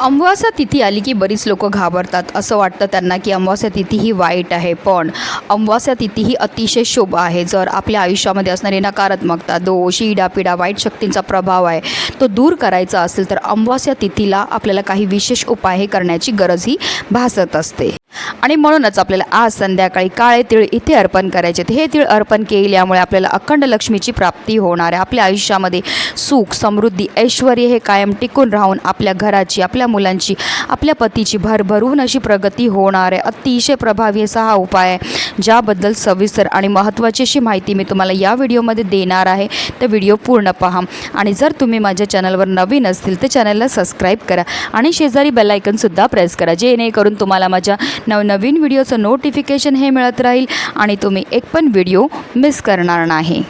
अमावास्या तिथी आली की बरीच लोक घाबरतात. असं वाटतं त्यांना की अमावास्या तिथी ही वाईट आहे. पण अमावास्या तिथी ही अतिशय शुभ आहे. जर आपल्या आयुष्यामध्ये असणारी नकारात्मकता दोष इडापिडा वाईट शक्तींचा प्रभाव आहे तो दूर करायचा असेल तर अमावास्या तिथीला आपल्याला काही विशेष उपाय हे करण्याची गरजही भासत असते. आणि म्हणूनच आपल्याला आज संध्याकाळी काळे तीळ इथे अर्पण करायचे हे तीळ अर्पण केल्यामुळे आपल्याला अखंड लक्ष्मीची प्राप्ती होणार आहे. आपल्या आयुष्यामध्ये सुख समृद्धी ऐश्वर हे कायम टिकून राहून आपल्या घराची आपल्या मुलांची आपल्या पतीची भरभरून अशी प्रगती होणार आहे. अतिशय प्रभावी असा हा उपाय आहे. ज्याबद्दल सविस्तर आणि महत्त्वाची अशी माहिती मी तुम्हाला या व्हिडिओमध्ये देणार आहे. तर व्हिडिओ पूर्ण पहा. आणि जर तुम्ही माझ्या चॅनलवर नवीन असतील तर चॅनलला सबस्क्राईब करा आणि शेजारी बेलायकनसुद्धा प्रेस करा. जेणेकरून तुम्हाला माझ्या नवनवीन व्हिडिओचं नोटिफिकेशन हे मिळत राहील आणि तुम्ही एक पण व्हिडिओ मिस करणार नाही.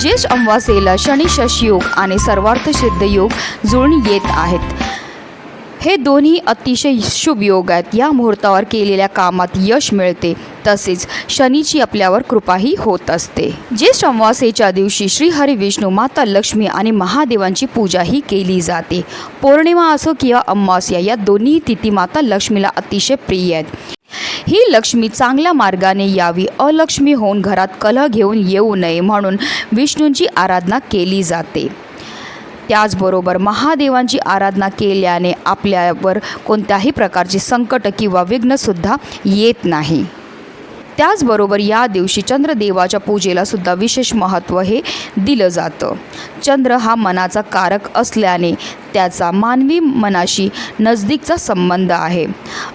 ज्येष्ठ अमावास्येला शनी शशयोग आणि सर्वार्थ सिद्ध योग जुळून येत आहेत. हे दोन्ही अतिशय शुभ योग आहेत. या मुहूर्तावर केलेल्या कामात यश मिळते. तसेच शनीची आपल्यावर कृपाही होत असते. ज्येष्ठ अमावास्येच्या दिवशी श्रीहरी विष्णू माता लक्ष्मी आणि महादेवांची पूजाही केली जाते. पौर्णिमा असो किंवा अमावस्या या दोन्ही तिथी माता लक्ष्मीला अतिशय प्रिय आहेत. ही लक्ष्मी चांगल्या मार्गाने यावी अलक्ष्मी होऊन घरात कलह घेऊन येऊ नये म्हणून विष्णूंची आराधना केली जाते. त्याचबरोबर महादेवांची आराधना केल्याने आपल्यावर कोणत्याही प्रकारचे संकट किंवा विघ्नसुद्धा येत नाही. त्याचबरोबर या दिवशी चंद्रदेवाच्या पूजेला सुद्धा विशेष महत्त्व हे दिलं जातं. चंद्र हा मनाचा कारक असल्याने त्याचा मानवी मनाशी नजदीकचा संबंध आहे.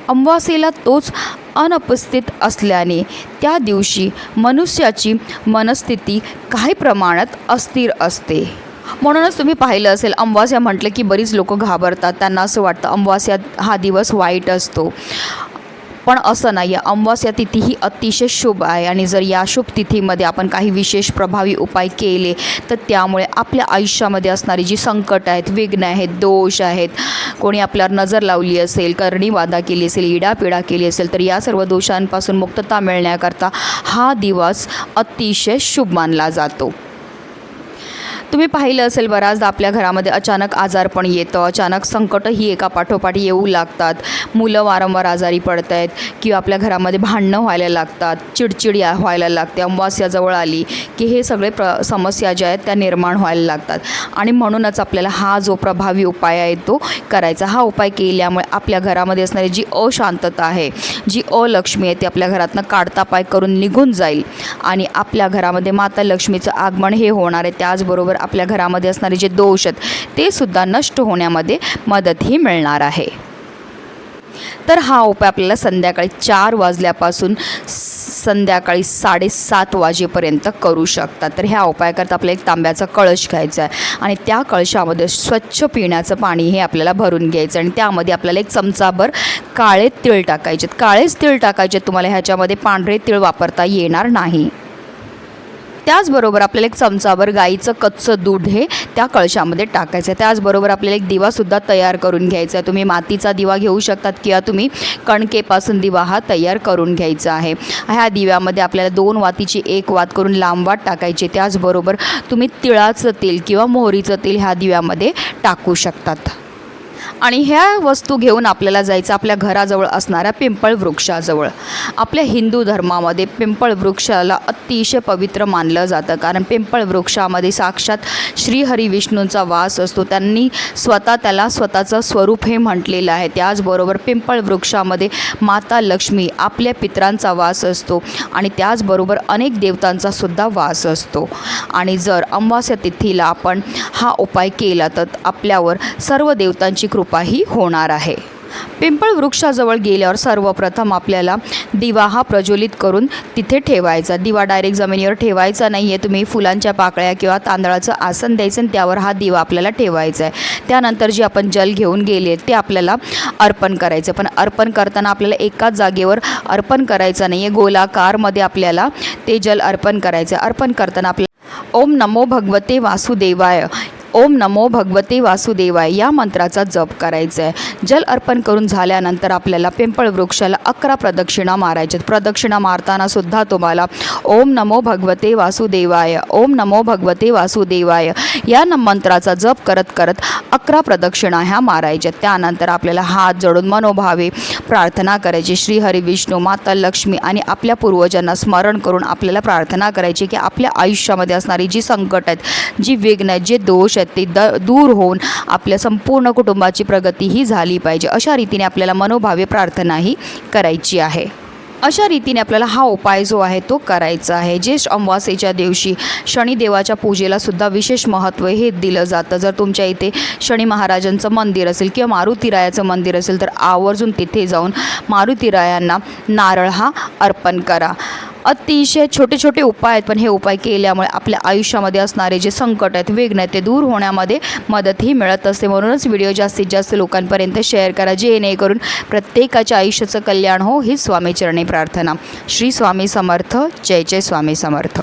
अमावास्येला तोच अनुपस्थित असल्याने त्या दिवशी मनुष्याची मनस्थिती काही प्रमाणात अस्थिर असते. म्हणूनच तुम्ही पाहिलं असेल अमावास्या म्हटलं की बरीच लोक घाबरतात. त्यांना असं वाटतं अमावास्या हा दिवस वाईट असतो. पण असं नाही आहे अमावस्या तिथी ही अतिशय शुभ आहे आणि जर या शुभ तिथीमध्ये आपण काही विशेष प्रभावी उपाय केले तर त्यामुळे आपल्या आयुष्यामध्ये असणारी जी संकट आहेत विघ्न आहेत दोष आहेत कोणी आपल्यावर नजर लावली असेल करणी वादा केली असेल इडापिडा केली असेल तर या सर्व दोषांपासून मुक्तता मिळण्याकरता हा दिवस अतिशय शुभ मानला जातो. तुम्ही पाहिलं असेल बऱ्याचदा आपल्या घरामध्ये अचानक आजारपण येतं. अचानक संकटही एका पाठोपाठ येऊ लागतात. मुलं वारंवार आजारी पडत आहेत किंवा आपल्या घरामध्ये भांडणं व्हायला लागतात चिडचिड या व्हायला लागते अमावास्या जवळ आली की हे सगळे प्र समस्या ज्या आहेत त्या निर्माण व्हायला लागतात. आणि म्हणूनच आपल्याला हा जो प्रभावी उपाय आहे तो करायचा. हा उपाय केल्यामुळे आपल्या घरामध्ये असणारी जी अशांतता आहे जी अलक्ष्मी आहे ती आपल्या घरातनं काढता पाय करून निघून जाईल. आणि आपल्या घरामध्ये माता लक्ष्मीचं आगमन हे होणार आहे. त्याचबरोबर आपल्या घरामध्ये असणारे जे दोष आहेत ते सुद्धा नष्ट होण्यामध्ये मदतही मिळणार आहे. तर हा उपाय आपल्याला संध्याकाळी चार वाजल्यापासून संध्याकाळी साडेसात वाजेपर्यंत करू शकतात. तर ह्या उपायाकरता आपल्याला एक तांब्याचा कळश घ्यायचा आहे आणि त्या कळशामध्ये स्वच्छ पिण्याचं पाणी हे आपल्याला भरून घ्यायचं आणि त्यामध्ये आपल्याला एक चमचाभर काळे तिळ टाकायचे काळेच तिळ टाकायचे तुम्हाला ह्याच्यामध्ये पांढरे तिळ वापरता येणार नाही. त्याचबरोबर आपल्याला एक चमचाभर गाईचं कच्चं दूध हे त्या कळशामध्ये टाकायचं आहे. त्याचबरोबर आपल्याला एक दिवासुद्धा तयार करून घ्यायचा आहे. तुम्ही मातीचा दिवा घेऊ शकतात किंवा तुम्ही कणकेपासून दिवा हा तयार करून घ्यायचा आहे. ह्या दिव्यामध्ये आपल्याला दोन वातीची एक वात करून लांब वात टाकायची त्याचबरोबर तुम्ही तिळाचं तेल किंवा मोहरीचं तेल ह्या दिव्यामध्ये टाकू शकतात. आणि ह्या वस्तू घेऊन आपल्याला जायचं आपल्या घराजवळ असणाऱ्या पिंपळ वृक्षाजवळ. आपल्या हिंदू धर्मामध्ये पिंपळ वृक्षाला अतिशय पवित्र मानलं जातं. कारण पिंपळ वृक्षामध्ये साक्षात श्रीहरी विष्णूंचा वास असतो. त्यांनी स्वतः त्याला स्वतःचं स्वरूप हे म्हटलेलं आहे. त्याचबरोबर पिंपळ वृक्षामध्ये माता लक्ष्मी आपल्या पित्रांचा वास असतो आणि त्याचबरोबर अनेक देवतांचा सुद्धा वास असतो. आणि जर अमावास्या तिथीला आपण हा उपाय केला तर आपल्यावर सर्व देवतांची कृपा कृपाही होणार आहे. पिंपळ वृक्षाजवळ गेल्यावर सर्वप्रथम आपल्याला दिवा हा प्रज्वलित करून तिथे ठेवायचा. दिवा डायरेक्ट जमिनीवर ठेवायचा नाही आहे तुम्ही फुलांच्या पाकळ्या किंवा तांदळाचं आसन द्यायचं आणि त्यावर हा दिवा आपल्याला ठेवायचा आहे. त्यानंतर जे आपण जल घेऊन गेले ते आपल्याला अर्पण करायचं. पण अर्पण करताना आपल्याला एकाच जागेवर अर्पण करायचं नाही आहे गोलाकारमध्ये आपल्याला ते जल अर्पण करायचं आहे. अर्पण करताना आपल्याला ओम नमो भगवते वासुदेवाय. ओम नमो भगवते वासुदेवाय या मंत्राचा जप करायचा आहे जल अर्पण करून झाल्यानंतर आपल्याला पिंपळ वृक्षाला अकरा प्रदक्षिणा मारायच्यात प्रदक्षिणा मारताना सुद्धा तुम्हाला ओम नमो भगवते वासुदेवाय ओम नमो भगवते वासुदेवाय या न मंत्राचा जप करत करत अकरा प्रदक्षिणा ह्या मारायच्यात त्यानंतर आपल्याला हात जोडून मनोभावे प्रार्थना करायची. श्री हरी विष्णू माता लक्ष्मी आणि आपल्या पूर्वजांना स्मरण करून आपल्याला प्रार्थना करायची की आपल्या आयुष्यामध्ये असणारी जी संकट आहेत जी विघ्न आहेत जे दोष आहेत ते द दूर होऊन आपल्या संपूर्ण कुटुंबाची प्रगती ही झाली पाहिजे. अशा रीतीने आपल्याला मनोभावे प्रार्थनाही करायची आहे. अशा रीतीने आपल्याला हा उपाय जो आहे तो करायचा आहे. ज्येष्ठ अमावास्येच्या दिवशी शनिदेवाच्या पूजेला सुद्धा विशेष महत्त्व हे दिलं जातं. जर तुमच्या इथे शनी महाराजांचं मंदिर असेल किंवा मारुतीरायाचं मंदिर असेल तर आवर्जून तिथे जाऊन मारुतीरायांना नारळ हा अर्पण करा. अतिशय छोटे छोटे उपाय आहेत पण हे उपाय केल्यामुळे आपल्या आयुष्यामध्ये असणारे जे संकट आहेत विघ्न आहेत ते दूर होण्यामध्ये मदतही मिळत असते. म्हणूनच व्हिडिओ जास्तीत जास्त लोकांपर्यंत शेअर करा जेणेकरून प्रत्येकाच्या आयुष्याचं कल्याण हो ही स्वामीचरणी प्रार्थना. श्री स्वामी समर्थ जय जय स्वामी समर्थ.